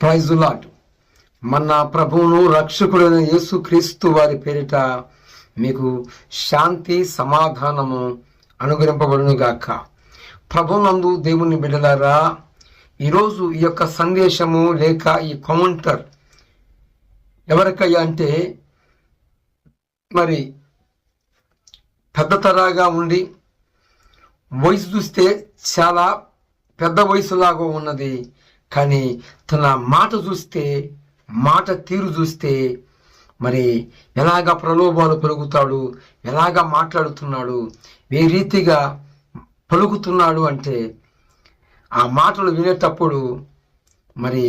Praise lot మన ప్రభువును రక్షకుడైన యేసు క్రీస్తు వారి పేరిట మీకు శాంతి సమాధానము అనుగ్రహింపబడునుగాక. ప్రభునందు దేవుని బిడ్డలారా ఈరోజు ఈ యొక్క సందేశము లేక ఈ కౌంటర్ ఎవరికయ్యా అంటే మరి పెద్ద తరాగా ఉండి వయసు చూస్తే చాలా పెద్ద వయసులాగా ఉన్నది. కానీ తన మాట చూస్తే మాట తీరు చూస్తే మరి ఎలాగ ప్రలోభాలు పలుకుతాడు ఎలాగ మాట్లాడుతున్నాడు ఏ రీతిగా పలుకుతున్నాడు అంటే ఆ మాటలు వినేటప్పుడు మరి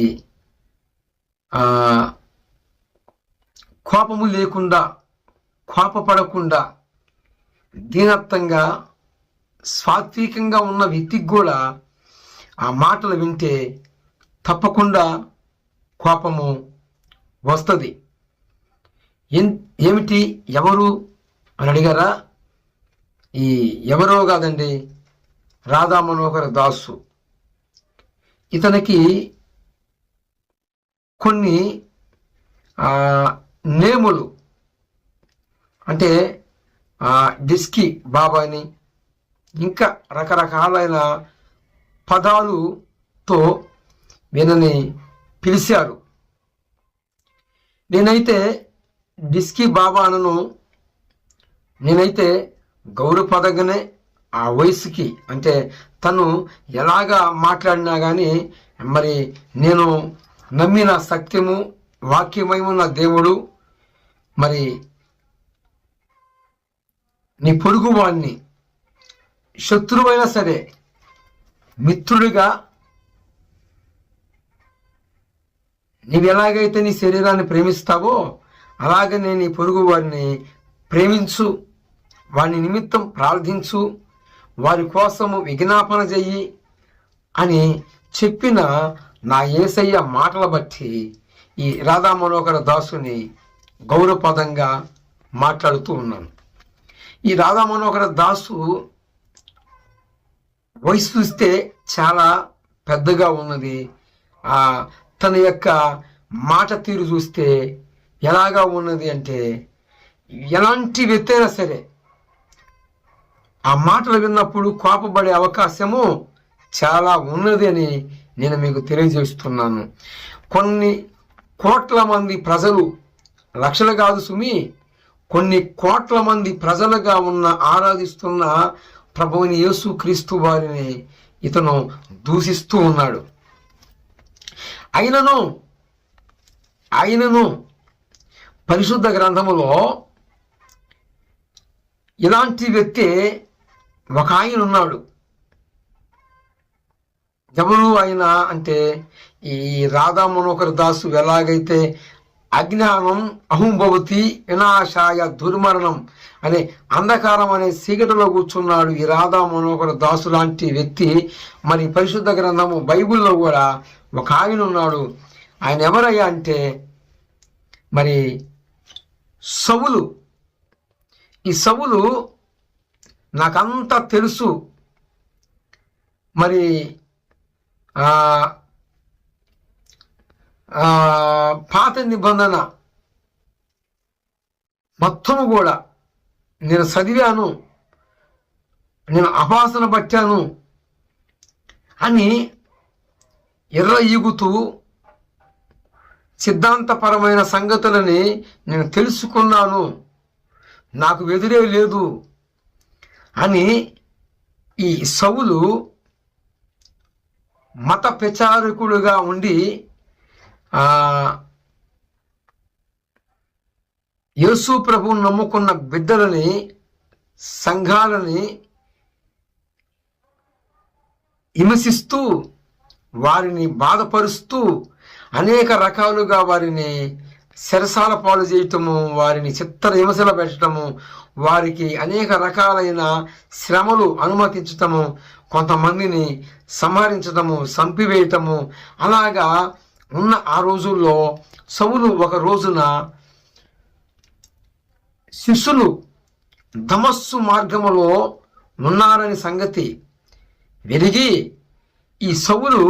కోపము లేకుండా కోపపడకుండా దీనత్వంగా సాత్వికంగా ఉన్న వ్యక్తికి కూడా ఆ మాటలు వింటే తప్పకుండా కోపము వస్తుంది. ఏమిటి ఎవరు అని అడిగారా? ఈ ఎవరో కాదండి రాధా మనోహర దాసు. ఇతనికి కొన్ని నేములు అంటే డిస్కి డిస్కీ ఇంకా రకరకాలైన పదాలుతో వీళ్ళని పిలిచారు. నేనైతే డిస్కీ బాబా అనను నేనైతే గౌరవపదగానే ఆ వయసుకి అంటే తను ఎలాగా మాట్లాడినా కానీ మరి నేను నమ్మిన సత్యము వాక్యమయమున్న దేవుడు. మరి నీ పొరుగు శత్రువైనా సరే మిత్రుడిగా నీవు ఎలాగైతే నీ శరీరాన్ని ప్రేమిస్తావో అలాగే నేను ఈ పొరుగు వారిని ప్రేమించు వారి నిమిత్తం ప్రార్థించు వారి కోసము విజ్ఞాపన చెయ్యి అని చెప్పిన నా ఏసయ్య మాటల బట్టి ఈ రాధా మనోహర దాసుని గౌరవపదంగా మాట్లాడుతూ ఉన్నాను. ఈ రాధా మనోహర దాసు వయసు చూస్తే చాలా పెద్దగా ఉన్నది. ఆ తన యొక్క మాట తీరు చూస్తే ఎలాగా ఉన్నది అంటే ఎలాంటి వ్యక్తి అయినా సరే ఆ మాటలు విన్నప్పుడు కోపపడే అవకాశము చాలా ఉన్నది అని నేను మీకు తెలియజేస్తున్నాను. కొన్ని కోట్ల మంది ప్రజలు లక్షలు కాదు సుమి కొన్ని కోట్ల మంది ప్రజలుగా ఉన్న ఆరాధిస్తున్న ప్రభువుని యేసు క్రీస్తు వారిని ఇతను దూషిస్తూ ఉన్నాడు. అయినను ఆయనను పరిశుద్ధ గ్రంథములో ఇలాంటి వ్యక్తి ఒక ఆయన ఉన్నాడు. ఎవరు ఆయన అంటే ఈ రాధా మనోహర్ దాసు ఎలాగైతే అజ్ఞానం అహంభవతి వినాశాయ దుర్మరణం అనే అంధకారం అనే సీకటిలో కూర్చున్నాడు ఈ రాధా మనోహర్ దాసు లాంటి వ్యక్తి. మరి పరిశుద్ధ గ్రంథము బైబిల్లో కూడా ఒక ఆయన ఉన్నాడు. ఆయన ఎవరయ్యా అంటే మరి సవులు ఈ సవులు నాకంతా తెలుసు. మరి పాత నిబంధన మొత్తము కూడా నేను చదివాను నేను అపాసన పట్టాను అని ఎర్ర ఈగుతూ సిద్ధాంతపరమైన సంగతులని నేను తెలుసుకున్నాను. నాకు వెదిరే లేదు అని ఈ సవులు మత ప్రచారకుడుగా ఉండి యేసు ప్రభువును నమ్ముకున్న బిడ్డలని సంఘాలని హింసిస్తూ వారిని బాధపరుస్తూ అనేక రకాలుగా వారిని శరసాల పాలు చేయటము వారిని చిత్త హింసలు పెట్టడము వారికి అనేక రకాలైన శ్రమలు అనుమతించటము కొంతమందిని సంహరించటము చంపివేయటము. అలాగా ఉన్న ఆ రోజుల్లో సవులు ఒక రోజున శిష్యులు ధమస్సు మార్గములో ఉన్నారని సంగతి వెలిగి ఈ సౌలు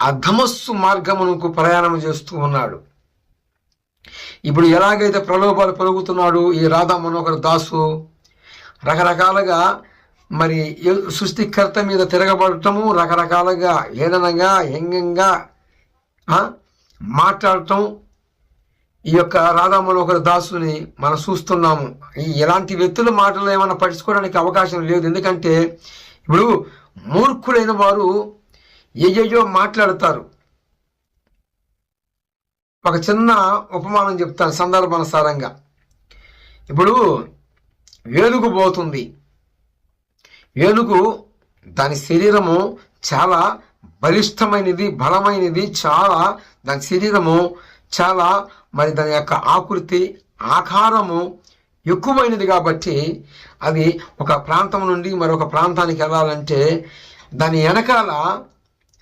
అధమస్సు మార్గమునకు ప్రయాణం చేస్తూ ఉన్నాడు. ఇప్పుడు ఎలాగైతే ప్రలోభాలు పెరుగుతున్నాడు ఈ రాధా మనోహర్ దాసు రకరకాలుగా మరి సృష్టికర్త మీద తిరగబడటము రకరకాలుగా ఏదనగా హెంగంగా మాట్లాడటం ఈ యొక్క రాధా మనోహర్ దాసుని మనం చూస్తున్నాము. ఈ ఎలాంటి వ్యక్తుల మాటలు ఏమైనా పట్టించుకోవడానికి అవకాశం లేదు. ఎందుకంటే ఇప్పుడు మూర్ఖులైన వారు ఏజేజో మాట్లాడతారు. ఒక చిన్న ఉపమానం చెప్తాను సందర్భానుసారంగా. ఇప్పుడు ఏనుగు పోతుంది. ఏనుగు దాని శరీరము చాలా బలిష్టమైనది బలమైనది చాలా దాని శరీరము చాలా మరి దాని యొక్క ఆకృతి ఆకారము ఎక్కువైనది కాబట్టి అది ఒక ప్రాంతం నుండి మరొక ప్రాంతానికి వెళ్ళాలంటే దాని వెనకాల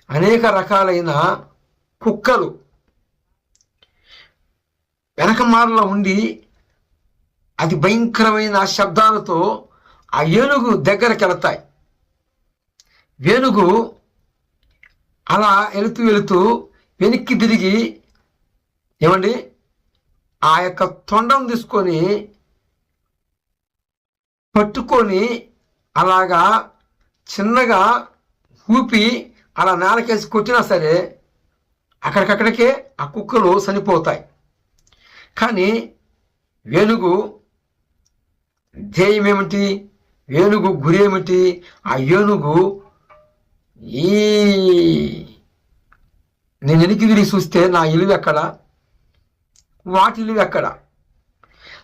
అనేక రకాలైన కుక్కలు వెనకమారలో ఉండి అది భయంకరమైన శబ్దాలతో ఆ ఏనుగు దగ్గరికి వెళతాయి. ఏనుగు అలా వెళుతూ వెళుతూ వెనక్కి తిరిగి ఏమండి? ఆ యొక్క తొండం తీసుకొని పట్టుకొని అలాగా చిన్నగా ఊపి అలా నేలకేసి కొట్టినా సరే అక్కడికక్కడికే ఆ కుక్కలు చనిపోతాయి. కానీ వేణుగు ధ్యేయం ఏమిటి? ఏనుగు గురి ఏమిటి? ఆ ఏనుగు ఈ నేను వెనక్కి తిరిగి చూస్తే నా ఇలువ ఎక్కడ? వాటి ఇలువ ఎక్కడ?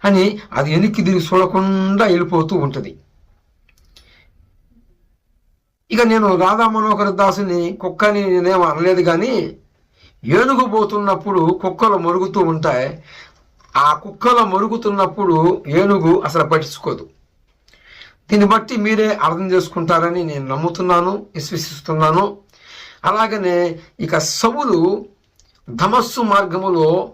అని అది వెనక్కి తిరిగి చూడకుండా వెళ్ళిపోతూ ఉంటుంది. ఇక నేను రాధా మనోహర్ దాసుని కుక్కని నేనేం అనలేదు కానీ ఏనుగు పోతున్నప్పుడు కుక్కలు మరుగుతూ ఉంటాయి. ఆ కుక్కలు మరుగుతున్నప్పుడు ఏనుగు అసలు పట్టించుకోదు. దీన్ని బట్టి మీరే అర్థం చేసుకుంటారని నేను నమ్ముతున్నాను విశ్వసిస్తున్నాను. అలాగనే ఇక సవులు ధమస్సు మార్గములో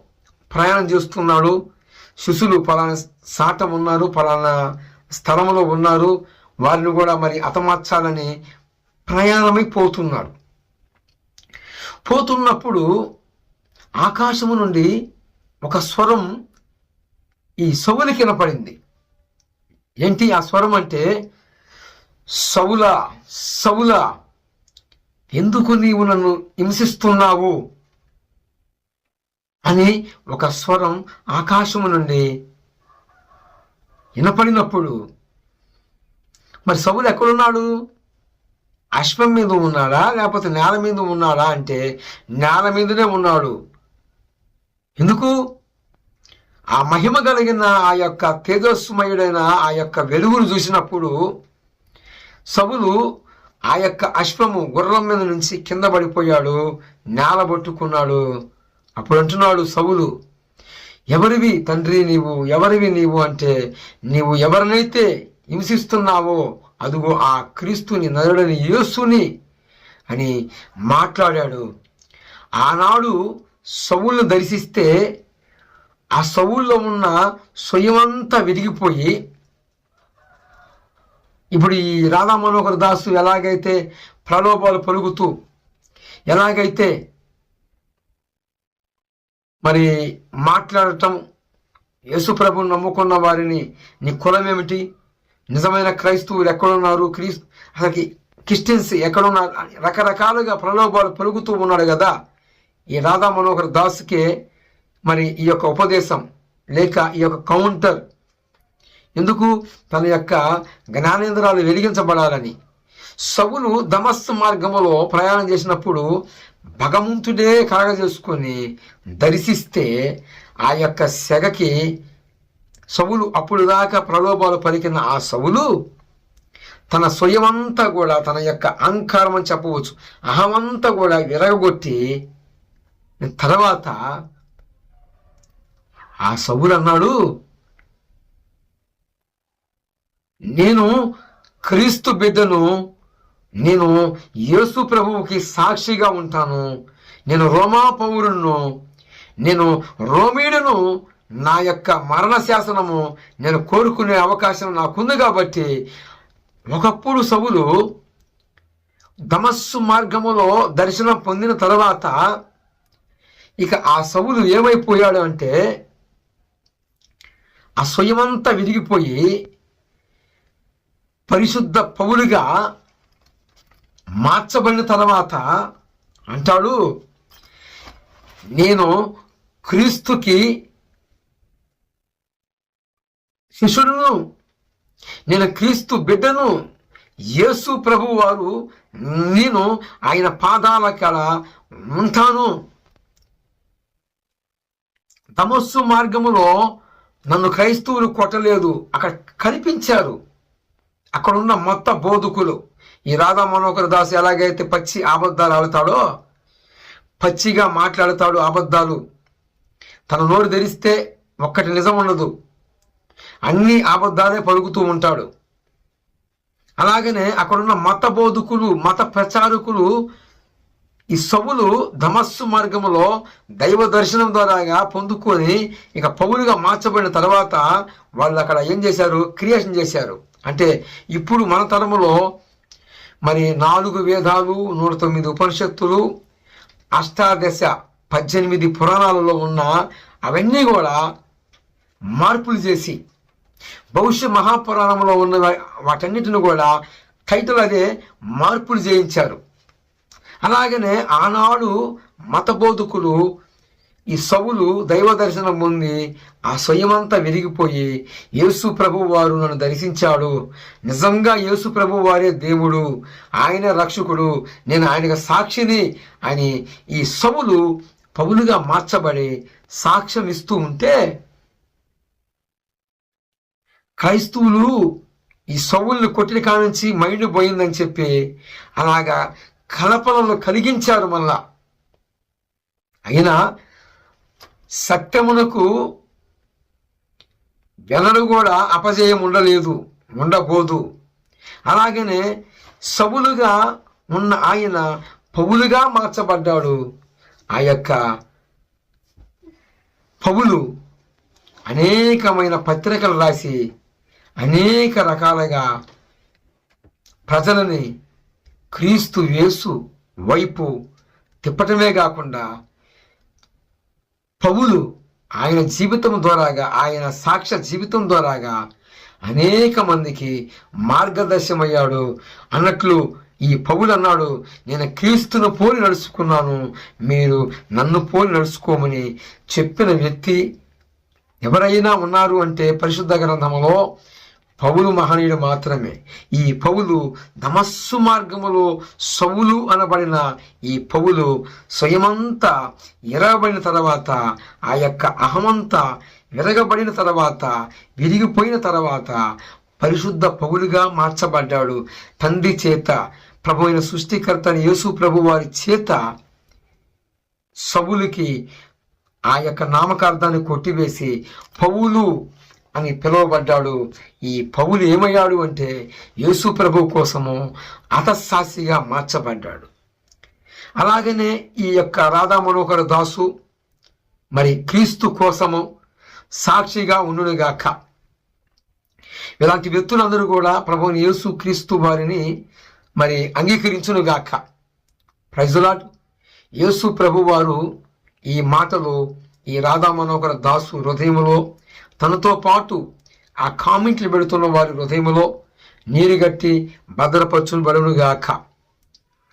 ప్రయాణం చేస్తున్నాడు. శిశులు పలానా సాటం ఉన్నారు పలానా స్థలంలో ఉన్నారు. వారిని కూడా మరి అతమార్చాలని ప్రయాణమై పోతున్నాడు పోతున్నప్పుడు ఆకాశము నుండి ఒక స్వరం ఈ సవులకి వినపడింది. ఏంటి ఆ స్వరం అంటే సవుల సవుల ఎందుకు నీవు నన్ను హింసిస్తున్నావు? అని ఒక స్వరం ఆకాశము నుండి వినపడినప్పుడు మరి సవులు ఎక్కడున్నాడు? అశ్వం మీద ఉన్నాడా? లేకపోతే నేల మీద ఉన్నాడా అంటే నేల మీదనే ఉన్నాడు. ఎందుకు? ఆ మహిమ కలిగిన ఆ యొక్క తేజస్సుమయుడైన ఆ యొక్క వెలుగును చూసినప్పుడు సవులు ఆ యొక్క అశ్వము గుర్రం మీద నుంచి కింద పడిపోయాడు నేల పట్టుకున్నాడు. అప్పుడు అంటున్నాడు సవులు ఎవరివి తండ్రి నీవు ఎవరివి నీవు అంటే నీవు ఎవరినైతే హింసిస్తున్నావో అదుగో ఆ క్రీస్తుని నరుడని యేసుని అని మాట్లాడాడు. ఆనాడు సవులను దర్శిస్తే ఆ సవుల్లో ఉన్న స్వయమంతా విరిగిపోయి ఇప్పుడు ఈ రాధా మనోహర్ దాసు ఎలాగైతే ప్రలోభాలు పలుకుతూ ఎలాగైతే మరి మాట్లాడటం యేసుప్రభుని నమ్ముకున్న వారిని నీ కులం ఏమిటి నిజమైన క్రైస్తవులు ఎక్కడున్నారు? క్రీస్తు అసలు క్రిస్టియన్స్ ఎక్కడున్నారు? రకరకాలుగా ప్రలోభాలు పలుకుతూ ఉన్నాడు కదా. ఈ రాధా మనోహర్ దాస్కే మరి ఈ యొక్క ఉపదేశం లేక ఈ యొక్క కౌంటర్. ఎందుకు? తన యొక్క జ్ఞానేంద్రాలు వెలిగించబడాలని. సవులు దమస్సు మార్గములో ప్రయాణం చేసినప్పుడు భగవంతుడే కలగజేసుకొని దర్శిస్తే ఆ యొక్క సెగకి సవులు అప్పుడు దాకా ప్రలోభాలు పలికిన ఆ సవులు తన స్వయమంతా కూడా తన యొక్క అహంకారం అని చెప్పవచ్చు అహమంతా కూడా విరగొట్టి తర్వాత ఆ సవులు అన్నాడు నేను క్రీస్తు బిడ్డను నేను యేసు ప్రభువుకి సాక్షిగా ఉంటాను. నేను రోమా పౌరును నేను రోమీడును నా యొక్క మరణ శాసనము నేను కోరుకునే అవకాశం నాకుంది కాబట్టి ఒకప్పుడు సవులు దమస్సు మార్గములో దర్శనం పొందిన తర్వాత ఇక ఆ సవులు ఏమైపోయాడు అంటే ఆ స్వయమంతా విరిగిపోయి పరిశుద్ధ పౌలుగా మార్చబడిన తర్వాత అంటాడు నేను క్రీస్తుకి శిష్యుడును నేను క్రీస్తు బిడ్డను యేసు ప్రభు వారు నేను ఆయన పాదాల కళ ఉంటాను. తమస్సు మార్గములో నన్ను క్రైస్తవులు కొట్టలేదు. అక్కడ కనిపించారు. అక్కడున్న మొత్త బోధకులు. ఈ రాధా మనోహర్ దాస్ ఎలాగైతే పచ్చి అబద్ధాలు ఆడుతాడో పచ్చిగా మాట్లాడతాడు అబద్ధాలు. తన నోరు ధరిస్తే ఒక్కటి నిజం ఉండదు. అన్ని అబద్ధాలే పలుకుతూ ఉంటాడు. అలాగనే అక్కడున్న మత బోధకులు మత ప్రచారకులు ఈ సవులు ధమస్సు మార్గంలో దైవ దర్శనం ద్వారాగా పొందుకొని ఇక పౌలుగా మార్చబడిన తర్వాత వాళ్ళు అక్కడ ఏం చేశారు? క్రియేషన్ చేశారు. అంటే ఇప్పుడు మన తరములో మరి నాలుగు వేదాలు నూట తొమ్మిది ఉపనిషత్తులు అష్టాదశ పద్దెనిమిది పురాణాలలో ఉన్న అవన్నీ కూడా మార్పులు చేసి భవిష్య మహాపురాణంలో ఉన్న వాటన్నిటిని కూడా టైటిల్ అదే మార్పులు చేయించారు. అలాగనే ఆనాడు మత బోధకులు ఈ సవులు దైవ దర్శనం పొంది ఆ స్వయమంతా విరిగిపోయి యేసు ప్రభు వారు నన్ను దర్శించాడు. నిజంగా యేసు ప్రభు వారే దేవుడు. ఆయన రక్షకుడు. నేను ఆయనకు సాక్షిని అని ఈ సవులు పౌలుగా మార్చబడి సాక్ష్యం ఇస్తూ ఉంటే క్రైస్తవులు ఈ సవుల్ని కొట్టిన కానుంచి మైండ్ పోయిందని చెప్పి అలాగా కలపలను కలిగించారు మళ్ళా. అయినా సత్యమునకు వెనడు కూడా అపజయం ఉండలేదు ఉండబోదు. అలాగనే సవులుగా ఉన్న ఆయన పవులుగా మార్చబడ్డాడు. ఆ యొక్క పవులు అనేకమైన పత్రికలు రాసి అనేక రకాలుగా ప్రజలని క్రీస్తు యేసు వైపు తిప్పటమే కాకుండా పౌలు ఆయన జీవితం ద్వారాగా ఆయన సాక్ష్య జీవితం ద్వారాగా అనేక మందికి మార్గదర్శమయ్యాడు అన్నట్లు ఈ పౌలు అన్నాడు నేను క్రీస్తును పోలి నడుచుకున్నాను మీరు నన్ను పోలి నడుచుకోమని చెప్పిన వ్యక్తి ఎవరైనా ఉన్నారు అంటే పరిశుద్ధ గ్రంథములో పౌలు మహనీయుడు మాత్రమే. ఈ పౌలు దమస్సు మార్గములో సవులు అనబడిన ఈ పౌలు స్వయమంతా ఎరగబడిన తర్వాత ఆ యొక్క అహమంతా విరగబడిన తర్వాత విరిగిపోయిన తర్వాత పరిశుద్ధ పౌలుగా మార్చబడ్డాడు. తండ్రి చేత ప్రభు అయిన సృష్టికర్త యేసు ప్రభు వారి చేత సవులకి ఆ యొక్క నామకార్థాన్ని కొట్టివేసి పౌలు అని పిలువబడ్డాడు. ఈ పౌలు ఏమయ్యాడు అంటే యేసు ప్రభు కోసము అతసాక్షిగా మార్చబడ్డాడు. అలాగనే ఈ యొక్క రాధా మనోహర దాసు మరి క్రీస్తు కోసము సాక్షిగా ఉండునుగాక. ఇలాంటి వ్యక్తులందరూ కూడా ప్రభుని యేసు క్రీస్తు వారిని మరి అంగీకరించునుగాక. ప్రైజులాట్ యేసు ప్రభు వారు ఈ మాటలు ఈ రాధా మనోహర దాసు హృదయములో తనతో పాటు ఆ కామెంట్లు పెడుతున్న వారి హృదయములో నీరుగట్టి భద్రపరచును బడునుగాక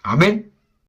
ఆమెన్.